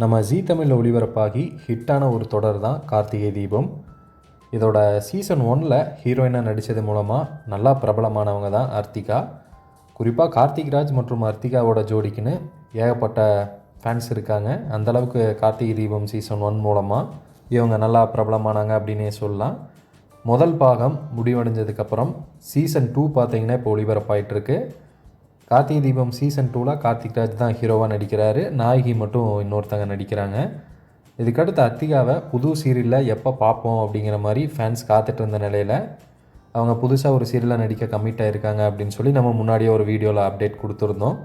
நம்ம ஜீ தமிழில் ஒளிபரப்பாகி ஹிட்டான ஒரு தொடர் தான் கார்த்திகை தீபம். இதோட சீசன் ஒனில் ஹீரோயினாக நடித்தது மூலமாக நல்லா பிரபலமானவங்க தான் அர்த்திகா. குறிப்பாக கார்த்திக் ராஜ் மற்றும் அர்த்திகாவோட ஜோடிக்குன்னு ஏகப்பட்ட ஃபேன்ஸ் இருக்காங்க. அந்தளவுக்கு கார்த்திகை தீபம் சீசன் ஒன் மூலமாக இவங்க நல்லா பிரபலமானாங்க அப்படின்னே சொல்லலாம். முதல் பாகம் முடிவடைஞ்சதுக்கப்புறம் சீசன் டூ பார்த்திங்கன்னா இப்போ ஒளிபரப்பாயிட்டிருக்கு கார்த்திகை தீபம் சீசன் டூவில் கார்த்திக் ராஜ் தான் ஹீரோவாக நடிக்கிறாரு. நாயகி மட்டும் இன்னொருத்தங்க நடிக்கிறாங்க. இதுக்கடுத்து அத்திகாவை புது சீரியலில் எப்போ பார்ப்போம் அப்படிங்கிற மாதிரி ஃபேன்ஸ் காத்துட்டு இருந்த நிலையில் அவங்க புதுசாக ஒரு சீரியலில் நடிக்க கம்மிட் ஆகிருக்காங்க அப்படின்னு சொல்லி நம்ம முன்னாடியே ஒரு வீடியோவில் அப்டேட் கொடுத்துருந்தோம்.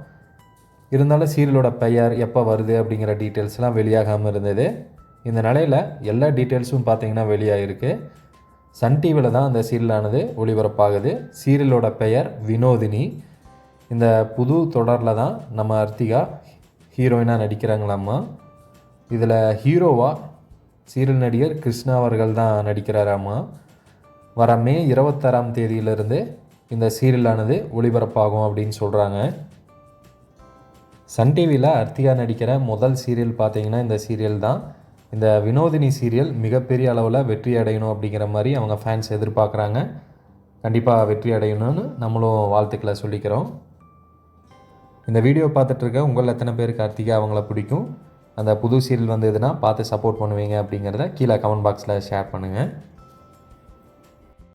இருந்தாலும் சீரியலோட பெயர் எப்போ வருது அப்படிங்கிற டீட்டெயில்ஸ்லாம் வெளியாகாமல் இருந்தது. இந்த நிலையில் எல்லா டீட்டெயில்ஸும் பார்த்தீங்கன்னா வெளியாகிருக்கு சன் டிவியில் தான் அந்த சீரியலானது ஒளிபரப்பாகுது. சீரியலோட பெயர் வினோதினி. இந்த புது தொடரில் தான் நம்ம அர்த்திகா ஹீரோயினாக நடிக்கிறாங்களாம்மா. இதில் ஹீரோவாக சீரியல் நடிகர் கிருஷ்ணா அவர்கள் தான் நடிக்கிறாராம்மா. வர மே இருபத்தாறாம் தேதியிலிருந்து இந்த சீரியலானது ஒளிபரப்பாகும் அப்படின்னு சொல்கிறாங்க சன் டிவியில் அர்த்திகா நடிக்கிற முதல் சீரியல் பார்த்தீங்கன்னா இந்த சீரியல் தான். இந்த வினோதினி சீரியல் மிகப்பெரிய அளவில் வெற்றி அடையணும் அப்படிங்கிற மாதிரி அவங்க ஃபேன்ஸ் எதிர்பார்க்குறாங்க. கண்டிப்பாக வெற்றி அடையணும்னு நம்மளும் வாழ்த்துக்களை சொல்லிக்கிறோம். இந்த வீடியோ பார்த்துட்ருக்க உங்கள் எத்தனை பேர் கார்த்திகா அவங்கள பிடிக்கும்? அந்த புது சீரியல் வந்ததுன்னா பார்த்து சப்போர்ட் பண்ணுவீங்க அப்படிங்கிறத கீழே கமெண்ட் பாக்ஸில் ஷேர் பண்ணுங்கள்